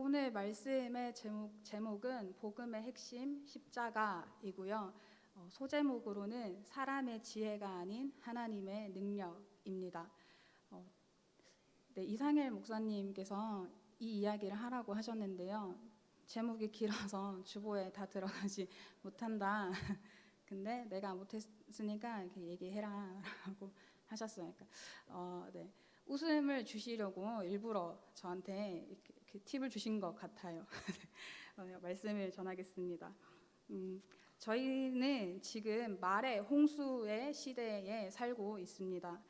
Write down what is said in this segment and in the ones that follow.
오늘 말씀의 제목, 제목은 복음의 핵심 십자가이고요. 어, 소제목으로는 사람의 지혜가 아닌 하나님의 능력입니다. 어, 네, 이상일 목사님께서 이 이야기를 하라고 하셨는데요. 제목이 길어서 주보에 다 들어가지 못한다. 근데 내가 못했으니까 이렇게 얘기해라 라고 하셨어요. 그러니까, 어, 네. 웃음을 주시려고 일부러 저한테 이렇게 그 팁을 주신 것 같아요. 어, 말씀을 전하겠습니다. 음, 저희는 지금 말의 홍수의 시대에 살고 있습니다.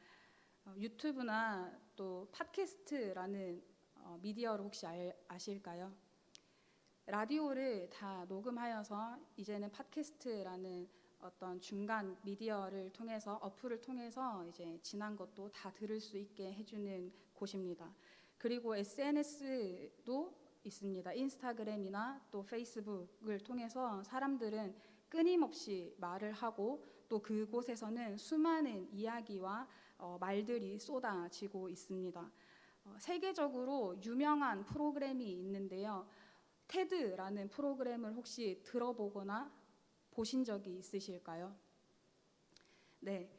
어, 유튜브나 또 팟캐스트라는 어, 미디어를 혹시 알, 아실까요? 라디오를 다 녹음하여서 이제는 팟캐스트라는 어떤 중간 미디어를 통해서 어플을 통해서 이제 지난 것도 다 들을 수 있게 해주는 곳입니다. 그리고 SNS도 있습니다. 인스타그램이나 또 페이스북을 통해서 사람들은 끊임없이 말을 하고 또 그곳에서는 수많은 이야기와 어, 말들이 쏟아지고 있습니다. 어, 세계적으로 유명한 프로그램이 있는데요. 테드라는 프로그램을 혹시 들어보거나 보신 적이 있으실까요? 네.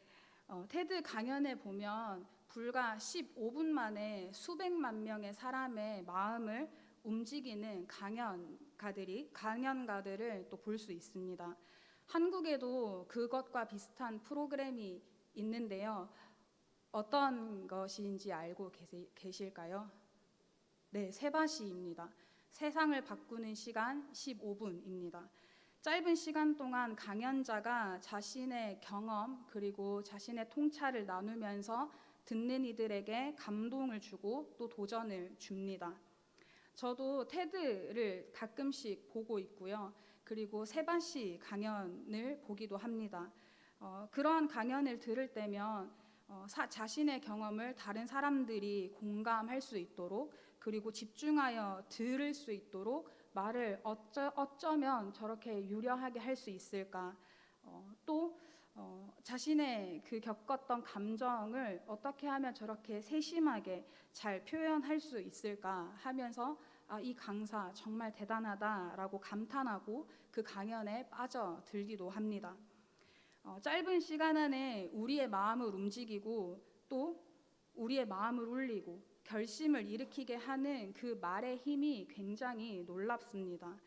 어, 테드 강연에 보면 불과 15분 만에 수백만 명의 사람의 마음을 움직이는 강연가들이 강연가들을 또 볼 수 있습니다. 한국에도 그것과 비슷한 프로그램이 있는데요. 어떤 것인지 알고 계시, 계실까요? 네, 세바시입니다. 세상을 바꾸는 시간 15분입니다. 짧은 시간 동안 강연자가 자신의 경험 그리고 자신의 통찰을 나누면서 듣는 이들에게 감동을 주고 또 도전을 줍니다. 저도 테드를 가끔씩 보고 있고요. 그리고 세바시 강연을 보기도 합니다. 어, 그러한 강연을 들을 때면 어, 사, 자신의 경험을 다른 사람들이 공감할 수 있도록 그리고 집중하여 들을 수 있도록 말을 어쩌, 어쩌면 저렇게 유려하게 할 수 있을까? 어, 또 어, 자신의 그 겪었던 감정을 어떻게 하면 저렇게 세심하게 잘 표현할 수 있을까 하면서 아, 이 강사 정말 대단하다라고 감탄하고 그 강연에 빠져들기도 합니다. 어, 짧은 시간 안에 우리의 마음을 움직이고 또 우리의 마음을 울리고 결심을 일으키게 하는 그 말의 힘이 굉장히 놀랍습니다.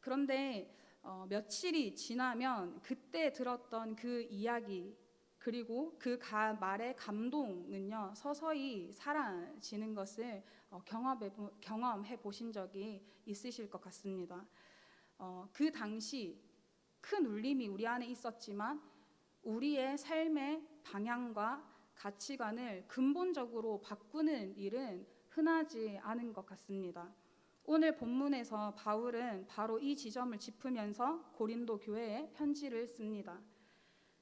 그런데 어, 며칠이 지나면 그때 들었던 그 이야기 그리고 그 가, 말의 감동은요 서서히 사라지는 것을 어, 경험해, 경험해 보신 적이 있으실 것 같습니다. 어, 그 당시 큰 울림이 우리 안에 있었지만 우리의 삶의 방향과 가치관을 근본적으로 바꾸는 일은 흔하지 않은 것 같습니다. 오늘 본문에서 바울은 바로 이 지점을 짚으면서 고린도 교회에 편지를 씁니다.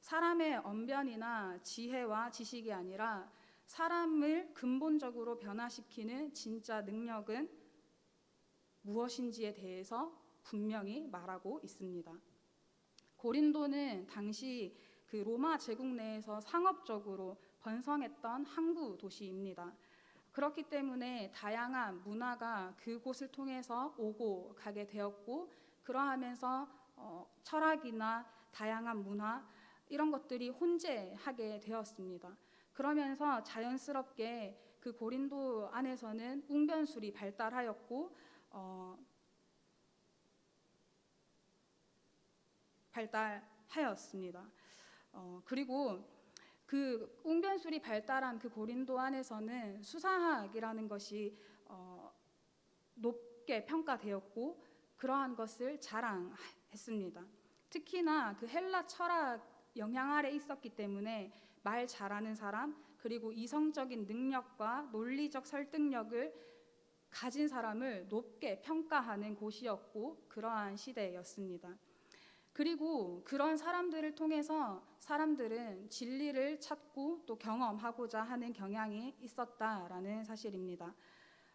사람의 언변이나 지혜와 지식이 아니라 사람을 근본적으로 변화시키는 진짜 능력은 무엇인지에 대해서 분명히 말하고 있습니다. 고린도는 당시 그 로마 제국 내에서 상업적으로 번성했던 항구 도시입니다. 그렇기 때문에 다양한 문화가 그곳을 통해서 오고 가게 되었고 그러하면서 어, 철학이나 다양한 문화 이런 것들이 혼재하게 되었습니다. 그러면서 자연스럽게 그 고린도 안에서는 웅변술이 발달하였고 어, 발달하였습니다. 어, 그리고 그 웅변술이 발달한 그 고린도 안에서는 수사학이라는 것이 어, 높게 평가되었고 그러한 것을 자랑했습니다. 특히나 그 헬라 철학 영향 아래 있었기 때문에 말 잘하는 사람 그리고 이성적인 능력과 논리적 설득력을 가진 사람을 높게 평가하는 곳이었고 그러한 시대였습니다. 그리고 그런 사람들을 통해서 사람들은 진리를 찾고 또 경험하고자 하는 경향이 있었다라는 사실입니다.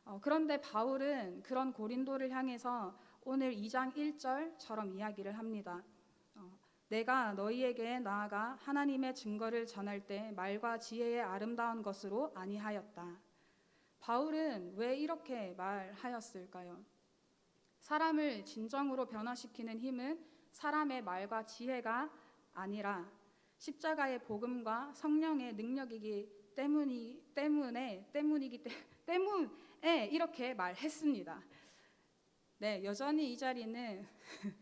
어, 그런데 바울은 그런 고린도를 향해서 오늘 2장 1절처럼 이야기를 합니다. 어, 내가 너희에게 나아가 하나님의 증거를 전할 때 말과 지혜의 아름다운 것으로 아니하였다. 바울은 왜 이렇게 말하였을까요? 사람을 진정으로 변화시키는 힘은 사람의 말과 지혜가 아니라 십자가의 복음과 성령의 능력이기 때문이 때문에 때문이기 때, 때문에 이렇게 말했습니다. 네, 여전히 이 자리는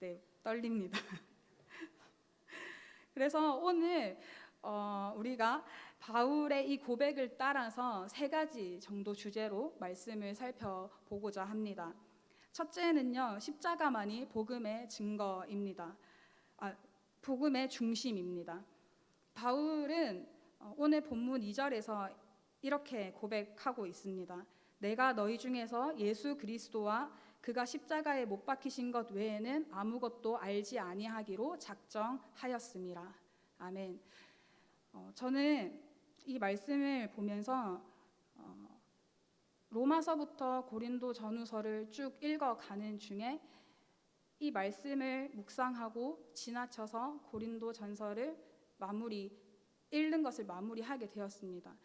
네, 떨립니다. 그래서 오늘 어, 우리가 바울의 이 고백을 따라서 세 가지 정도 주제로 말씀을 살펴보고자 합니다. 첫째는요, 십자가만이 복음의 증거입니다. 아, 복음의 중심입니다. 바울은 어, 오늘 본문 2절에서 이렇게 고백하고 있습니다. 내가 너희 중에서 예수 그리스도와 그가 십자가에 못 박히신 것 외에는 아무것도 알지 아니하기로 작정하였습니다. 아멘. 어, 저는 이 말씀을 보면서 어, 로마서부터 고린도 전후서를 쭉 읽어가는 중에 이 말씀을 묵상하고 지나쳐서 고린도 전서를 마무리 읽는 것을 마무리하게 되었습니다.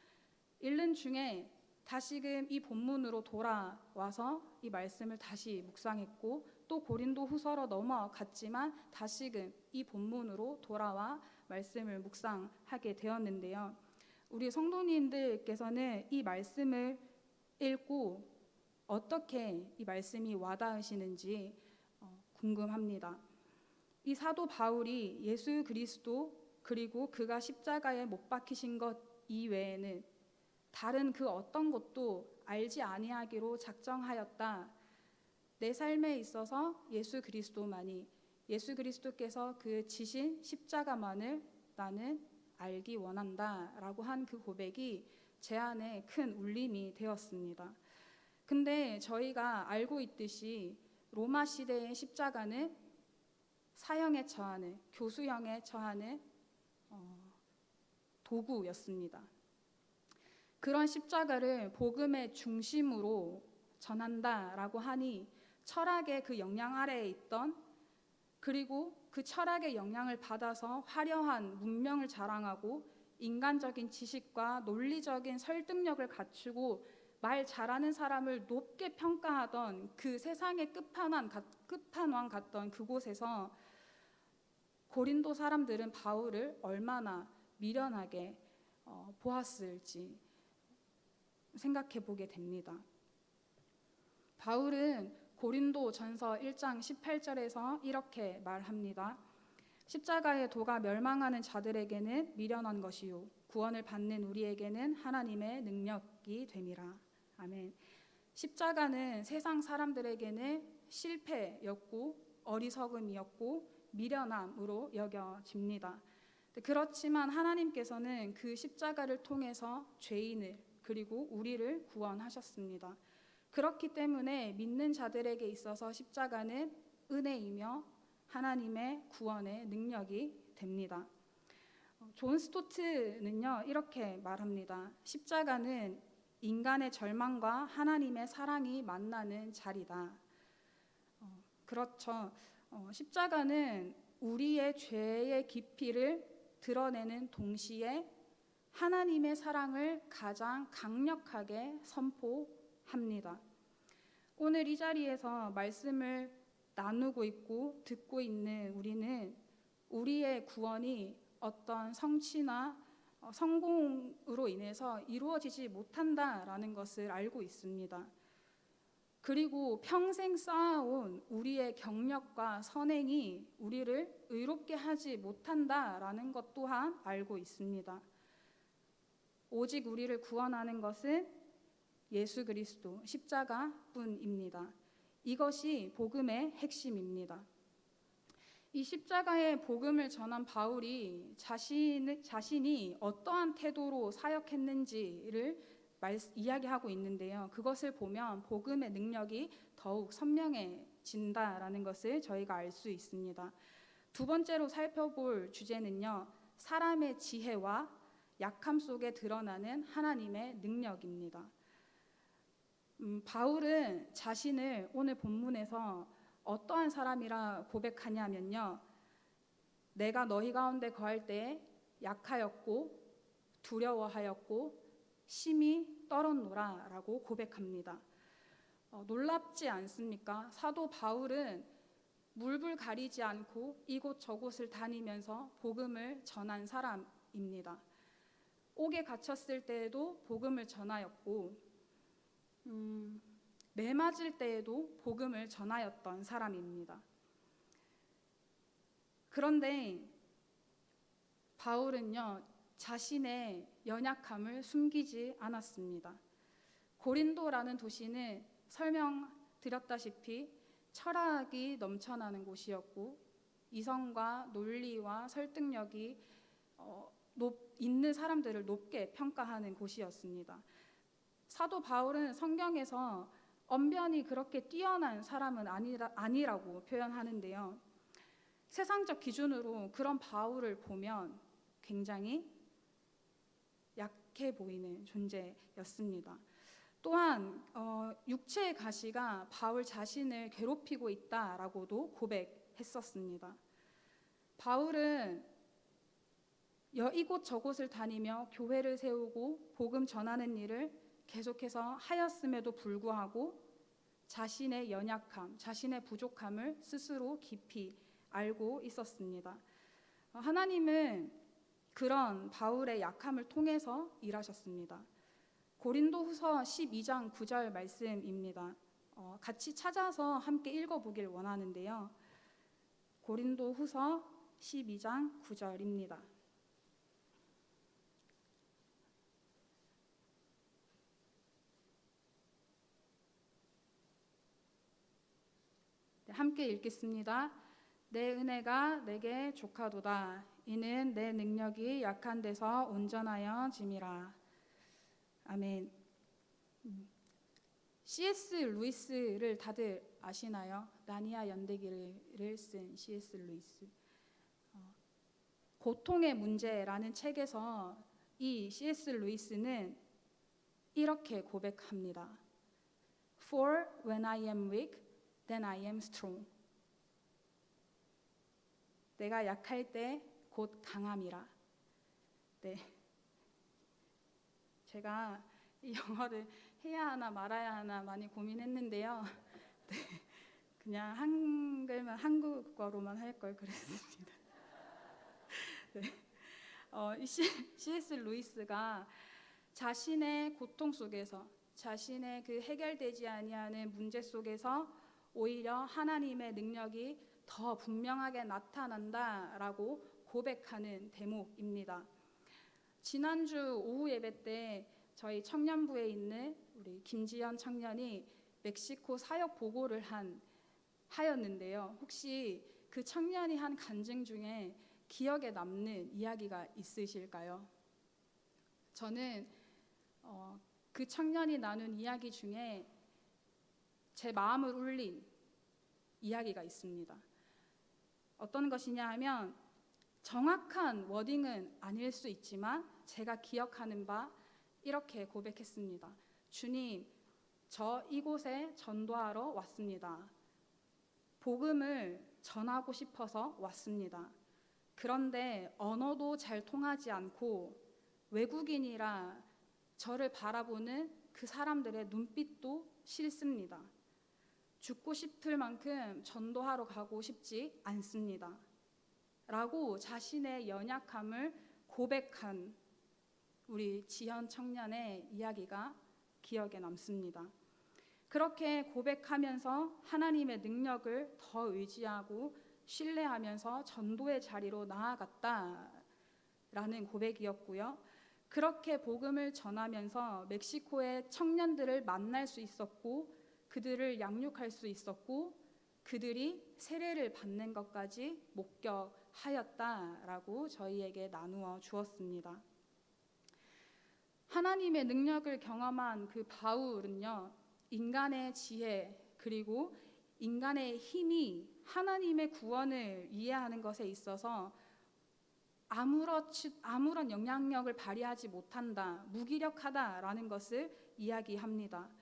읽는 중에 다시금 이 본문으로 돌아와서 이 말씀을 다시 묵상했고 또 고린도 후서로 넘어갔지만 다시금 이 본문으로 돌아와 말씀을 묵상하게 되었는데요. 우리 성도님들께서는 이 말씀을 읽고 어떻게 이 말씀이 와닿으시는지 어, 궁금합니다. 이 사도 바울이 예수 그리스도 그리고 그가 십자가에 못 박히신 것 이외에는 다른 그 어떤 것도 알지 아니하기로 작정하였다. 내 삶에 있어서 예수 그리스도만이 예수 그리스도께서 그 지신 십자가만을 나는 알기 원한다라고 한 그 고백이 제 안에 큰 울림이 되었습니다. 근데 저희가 알고 있듯이 로마 시대의 십자가는 사형에 처하는 교수형에 처하는 어, 도구였습니다. 그런 십자가를 복음의 중심으로 전한다라고 하니 철학의 그 영향 아래에 있던 그리고 그 철학의 영향을 받아서 화려한 문명을 자랑하고 인간적인 지식과 논리적인 설득력을 갖추고 말 잘하는 사람을 높게 평가하던 그 세상의 끝판왕, 끝판왕 같던 그곳에서 고린도 사람들은 바울을 얼마나 미련하게 어, 보았을지 생각해 보게 됩니다. 바울은 고린도 전서 1장 18절에서 이렇게 말합니다. 십자가의 도가 멸망하는 자들에게는 미련한 것이요 구원을 받는 우리에게는 하나님의 능력이 됨이라. 아멘. 십자가는 세상 사람들에게는 실패였고 어리석음이었고 미련함으로 여겨집니다. 그렇지만 하나님께서는 그 십자가를 통해서 죄인을 그리고 우리를 구원하셨습니다. 그렇기 때문에 믿는 자들에게 있어서 십자가는 은혜이며 하나님의 구원의 능력이 됩니다. 어, 존 스토트는요 이렇게 말합니다. 십자가는 인간의 절망과 하나님의 사랑이 만나는 자리다. 어, 그렇죠. 어, 십자가는 우리의 죄의 깊이를 드러내는 동시에 하나님의 사랑을 가장 강력하게 선포합니다. 오늘 이 자리에서 말씀을 나누고 있고 듣고 있는 우리는 우리의 구원이 어떤 성취나 어, 성공으로 인해서 이루어지지 못한다라는 것을 알고 있습니다. 그리고 평생 쌓아온 우리의 경력과 선행이 우리를 의롭게 하지 못한다라는 것 또한 알고 있습니다. 오직 우리를 구원하는 것은 예수 그리스도 십자가뿐입니다. 이것이 복음의 핵심입니다. 이 십자가의 복음을 전한 바울이 자신, 자신이 어떠한 태도로 사역했는지를 말, 이야기하고 있는데요. 그것을 보면 복음의 능력이 더욱 선명해진다라는 것을 저희가 알 수 있습니다. 두 번째로 살펴볼 주제는요. 사람의 지혜와 약함 속에 드러나는 하나님의 능력입니다. 음, 바울은 자신을 오늘 본문에서 어떠한 사람이라 고백하냐면요. 내가 너희 가운데 거할 때 약하였고 두려워하였고 심히 떨었노라라고 고백합니다. 어, 놀랍지 않습니까? 사도 바울은 물불 가리지 않고 이곳 저곳을 다니면서 복음을 전한 사람입니다. 옥에 갇혔을 때에도 복음을 전하였고, 음, 매 맞을 때에도 복음을 전하였던 사람입니다. 그런데 바울은요, 자신의 연약함을 숨기지 않았습니다. 고린도라는 도시는 설명드렸다시피 철학이 넘쳐나는 곳이었고 이성과 논리와 설득력이 어, 높, 있는 사람들을 높게 평가하는 곳이었습니다. 사도 바울은 성경에서 언변이 그렇게 뛰어난 사람은 아니라, 아니라고 표현하는데요. 세상적 기준으로 그런 바울을 보면 굉장히 약해 보이는 존재였습니다. 또한 어, 육체의 가시가 바울 자신을 괴롭히고 있다라고도 고백했었습니다. 바울은 여 이곳 저곳을 다니며 교회를 세우고 복음 전하는 일을 계속해서 하였음에도 불구하고 자신의 연약함, 자신의 부족함을 스스로 깊이 알고 있었습니다. 어, 하나님은 그런 바울의 약함을 통해서 일하셨습니다. 고린도후서 12장 9절 말씀입니다. 어, 같이 찾아서 함께 읽어보길 원하는데요. 고린도후서 12장 9절입니다. 함께 읽겠습니다. 내 은혜가 내게 족하도다. 이는 내 능력이 약한 데서 온전하여 짐이라. 아멘. 음. C.S. 루이스를 다들 아시나요? 나니아 연대기를 쓴 C.S. 루이스. 어, 고통의 문제라는 책에서 이 C.S. 루이스는 이렇게 고백합니다. For when I am weak, then I am strong. 내가 약할 때 곧 강함이라. 네. 제가 이 영어를 해야 하나 말아야 하나 많이 고민했는데요. 네. 그냥 한글만 한국어로만 할 걸 그랬습니다. 네. 어, 이 C.S. 루이스가 자신의 고통 속에서 자신의 그 해결되지 아니하는 문제 속에서 오히려 하나님의 능력이 더 분명하게 나타난다라고 고백하는 대목입니다. 지난주 오후 예배 때 저희 청년부에 있는 우리 김지연 청년이 멕시코 사역 보고를 한 하였는데요. 혹시 그 청년이 한 간증 중에 기억에 남는 이야기가 있으실까요? 저는 어, 그 청년이 나눈 이야기 중에 제 마음을 울린 이야기가 있습니다. 어떤 것이냐 하면 정확한 워딩은 아닐 수 있지만 제가 기억하는 바 이렇게 고백했습니다. 주님, 저 이곳에 전도하러 왔습니다. 복음을 전하고 싶어서 왔습니다. 그런데 언어도 잘 통하지 않고 외국인이라 저를 바라보는 그 사람들의 눈빛도 싫습니다. 죽고 싶을 만큼 전도하러 가고 싶지 않습니다. 라고 자신의 연약함을 고백한 우리 지현 청년의 이야기가 기억에 남습니다. 그렇게 고백하면서 하나님의 능력을 더 의지하고 신뢰하면서 전도의 자리로 나아갔다라는 고백이었고요. 그렇게 복음을 전하면서 멕시코의 청년들을 만날 수 있었고 그들을 양육할 수 있었고 그들이 세례를 받는 것까지 목격하였다라고 저희에게 나누어 주었습니다. 하나님의 능력을 경험한 그 바울은요, 인간의 지혜 그리고 인간의 힘이 하나님의 구원을 이해하는 것에 있어서 아무렇지, 아무런 영향력을 발휘하지 못한다, 무기력하다라는 것을 이야기합니다.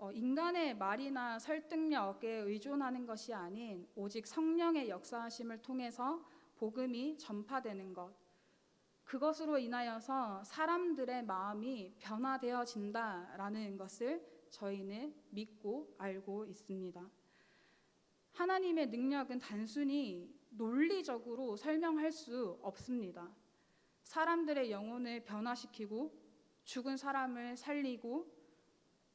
어, 인간의 말이나 설득력에 의존하는 것이 아닌 오직 성령의 역사하심을 통해서 복음이 전파되는 것. 그것으로 인하여서 사람들의 마음이 변화되어진다라는 것을 저희는 믿고 알고 있습니다. 하나님의 능력은 단순히 논리적으로 설명할 수 없습니다. 사람들의 영혼을 변화시키고 죽은 사람을 살리고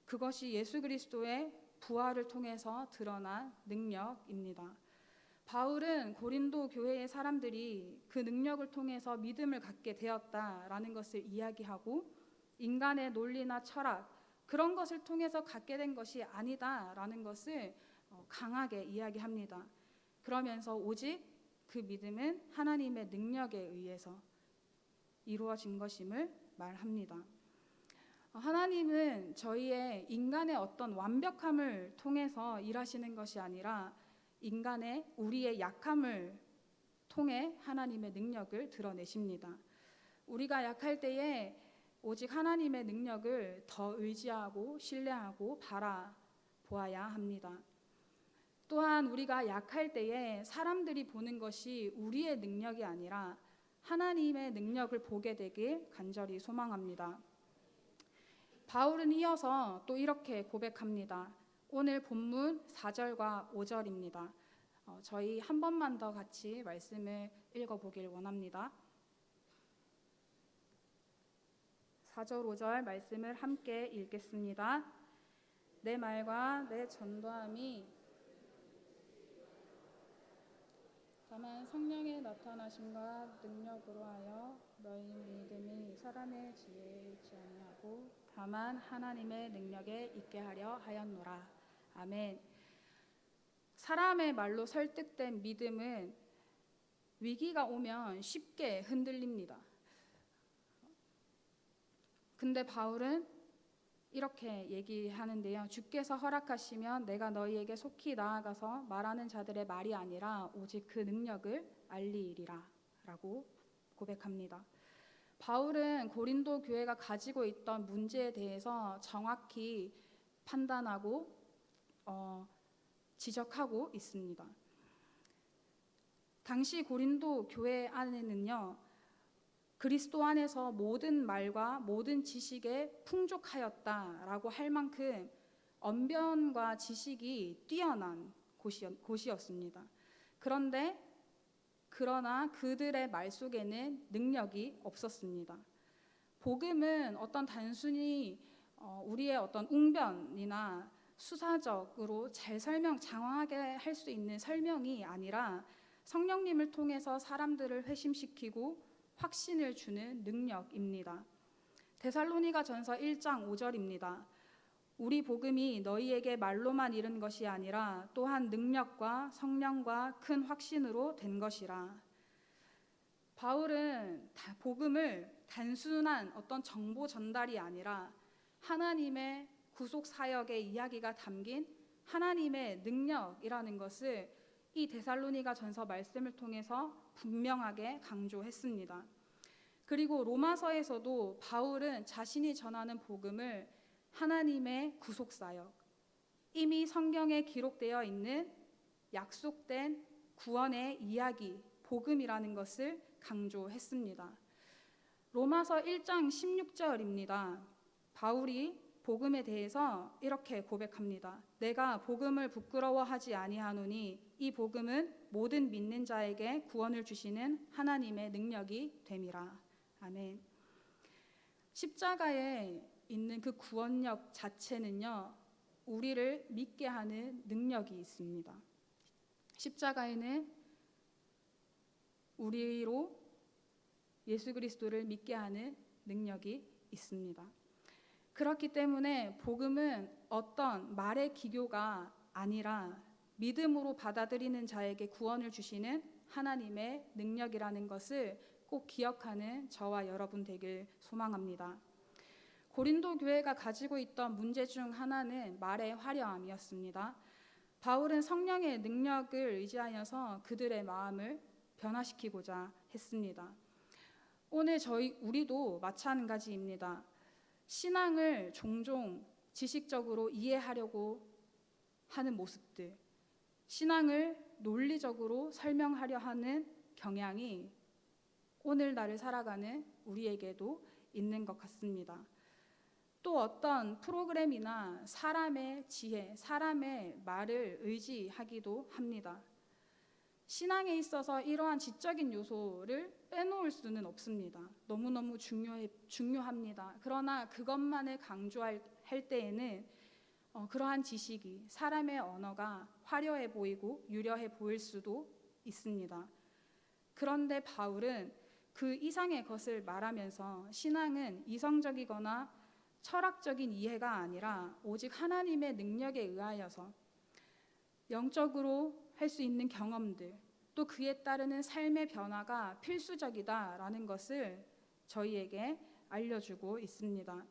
그것이 예수 그리스도의 부활을 통해서 드러난 능력입니다. 바울은 고린도 교회의 사람들이 그 능력을 통해서 믿음을 갖게 되었다라는 것을 이야기하고 인간의 논리나 철학 그런 것을 통해서 갖게 된 것이 아니다라는 것을 어, 강하게 이야기합니다. 그러면서 오직 그 믿음은 하나님의 능력에 의해서 이루어진 것임을 말합니다. 어, 하나님은 저희의 인간의 어떤 완벽함을 통해서 일하시는 것이 아니라 인간의 우리의 약함을 통해 하나님의 능력을 드러내십니다. 우리가 약할 때에 오직 하나님의 능력을 더 의지하고 신뢰하고 바라보아야 합니다. 또한 우리가 약할 때에 사람들이 보는 것이 우리의 능력이 아니라 하나님의 능력을 보게 되길 간절히 소망합니다. 바울은 이어서 또 이렇게 고백합니다. 오늘 본문 4절과 5절입니다. 어, 저희 한 번만 더 같이 말씀을 읽어보길 원합니다. 4절, 5절 말씀을 함께 읽겠습니다. 내 말과 내 전도함이 다만 성령의 나타나심과 능력으로 하여 너희 믿음이 사람의 지혜에 있지 아니하고 다만 하나님의 능력에 있게 하려 하였노라. 아멘. 사람의 말로 설득된 믿음은 위기가 오면 쉽게 흔들립니다. 근데 바울은 이렇게 얘기하는데요. 주께서 허락하시면 내가 너희에게 속히 나아가서 말하는 자들의 말이 아니라 오직 그 능력을 알리리라 라고 고백합니다. 바울은 고린도 교회가 가지고 있던 문제에 대해서 정확히 판단하고 어, 지적하고 있습니다. 당시 고린도 교회 안에는요, 그리스도 안에서 모든 말과 모든 지식에 풍족하였다라고 할 만큼 언변과 지식이 뛰어난 곳이었, 습니다 그런데 그러나 그들의 말 속에는 능력이 없었습니다. 복음은 어떤 단순히 어, 우리의 어떤 웅변이나 수사적으로 잘 설명, 장황하게 할 수 있는 설명이 아니라 성령님을 통해서 사람들을 회심시키고 확신을 주는 능력입니다. 데살로니가 전서 1장 5절입니다. 우리 복음이 너희에게 말로만 이른 것이 아니라 또한 능력과 성령과 큰 확신으로 된 것이라. 바울은 복음을 단순한 어떤 정보 전달이 아니라 하나님의 구속 사역의 이야기가 담긴 하나님의 능력이라는 것을 이 데살로니가 전서 말씀을 통해서 분명하게 강조했습니다. 그리고 로마서에서도 바울은 자신이 전하는 복음을 하나님의 구속 사역, 이미 성경에 기록되어 있는 약속된 구원의 이야기, 복음이라는 것을 강조했습니다. 로마서 1장 16절입니다. 바울이 복음에 대해서 이렇게 고백합니다. 내가 복음을 부끄러워하지 아니하노니 이 복음은 모든 믿는 자에게 구원을 주시는 하나님의 능력이 됨이라. 아멘. 십자가에 있는 그 구원력 자체는요. 우리를 믿게 하는 능력이 있습니다. 십자가에는 우리로 예수 그리스도를 믿게 하는 능력이 있습니다. 그렇기 때문에 복음은 어떤 말의 기교가 아니라 믿음으로 받아들이는 자에게 구원을 주시는 하나님의 능력이라는 것을 꼭 기억하는 저와 여러분 되길 소망합니다. 고린도 교회가 가지고 있던 문제 중 하나는 말의 화려함이었습니다. 바울은 성령의 능력을 의지하여서 그들의 마음을 변화시키고자 했습니다. 오늘 저희 우리도 마찬가지입니다. 신앙을 종종 지식적으로 이해하려고 하는 모습들, 신앙을 논리적으로 설명하려 하는 경향이 오늘날을 살아가는 우리에게도 있는 것 같습니다. 또 어떤 프로그램이나 사람의 지혜, 사람의 말을 의지하기도 합니다. 신앙에 있어서 이러한 지적인 요소를 빼놓을 수는 없습니다. 너무너무 중요해, 중요합니다. 그러나 그것만을 강조할 할 때에는 어, 그러한 지식이 사람의 언어가 화려해 보이고 유려해 보일 수도 있습니다. 그런데 바울은 그 이상의 것을 말하면서 신앙은 이성적이거나 철학적인 이해가 아니라 오직 하나님의 능력에 의하여서 영적으로 할 수 있는 경험들 또 그에 따르는 삶의 변화가 필수적이다라는 것을 저희에게 알려주고 있습니다.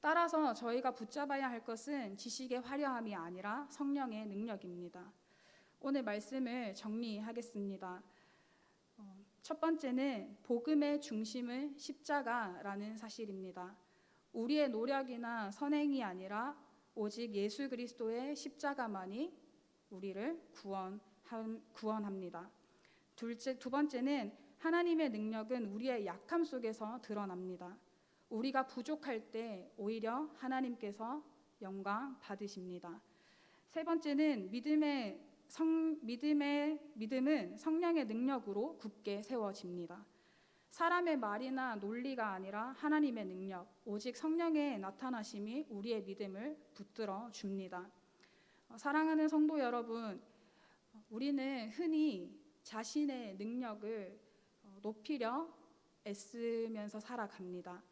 따라서 저희가 붙잡아야 할 것은 지식의 화려함이 아니라 성령의 능력입니다. 오늘 말씀을 정리하겠습니다. 어, 첫 번째는 복음의 중심은 십자가라는 사실입니다. 우리의 노력이나 선행이 아니라 오직 예수 그리스도의 십자가만이 우리를 구원 구원합니다. 둘째 두 번째는 하나님의 능력은 우리의 약함 속에서 드러납니다. 우리가 부족할 때 오히려 하나님께서 영광 받으십니다. 세 번째는 믿음의 성 믿음의 믿음은 성령의 능력으로 굳게 세워집니다. 사람의 말이나 논리가 아니라 하나님의 능력, 오직 성령의 나타나심이 우리의 믿음을 붙들어 줍니다. 어, 사랑하는 성도 여러분, 우리는 흔히 자신의 능력을 어, 높이려 애쓰면서 살아갑니다.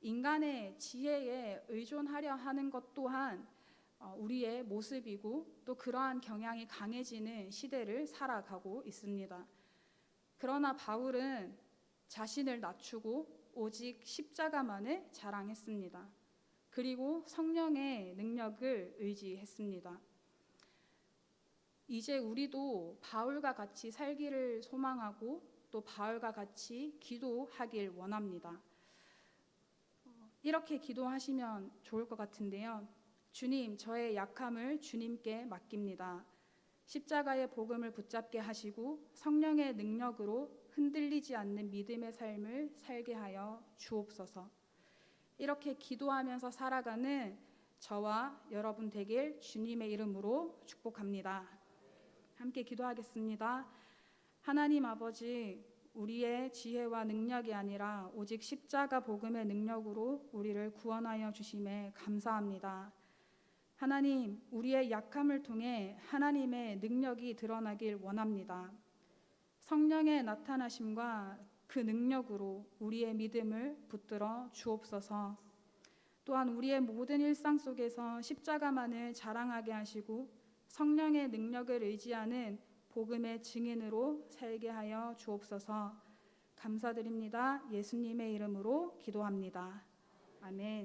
인간의 지혜에 의존하려 하는 것 또한 어, 우리의 모습이고 또 그러한 경향이 강해지는 시대를 살아가고 있습니다. 그러나 바울은 자신을 낮추고 오직 십자가만을 자랑했습니다. 그리고 성령의 능력을 의지했습니다. 이제 우리도 바울과 같이 살기를 소망하고 또 바울과 같이 기도하길 원합니다. 어, 이렇게 기도하시면 좋을 것 같은데요. 주님, 저의 약함을 주님께 맡깁니다. 십자가의 복음을 붙잡게 하시고 성령의 능력으로 흔들리지 않는 믿음의 삶을 살게 하여 주옵소서. 이렇게 기도하면서 살아가는 저와 여러분 되길 주님의 이름으로 축복합니다. 함께 기도하겠습니다. 하나님 아버지, 우리의 지혜와 능력이 아니라 오직 십자가 복음의 능력으로 우리를 구원하여 주심에 감사합니다. 하나님, 우리의 약함을 통해 하나님의 능력이 드러나길 원합니다. 성령의 나타나심과 그 능력으로 우리의 믿음을 붙들어 주옵소서. 또한 우리의 모든 일상 속에서 십자가만을 자랑하게 하시고 성령의 능력을 의지하는 복음의 증인으로 살게 하여 주옵소서. 감사드립니다. 예수님의 이름으로 기도합니다. 아멘.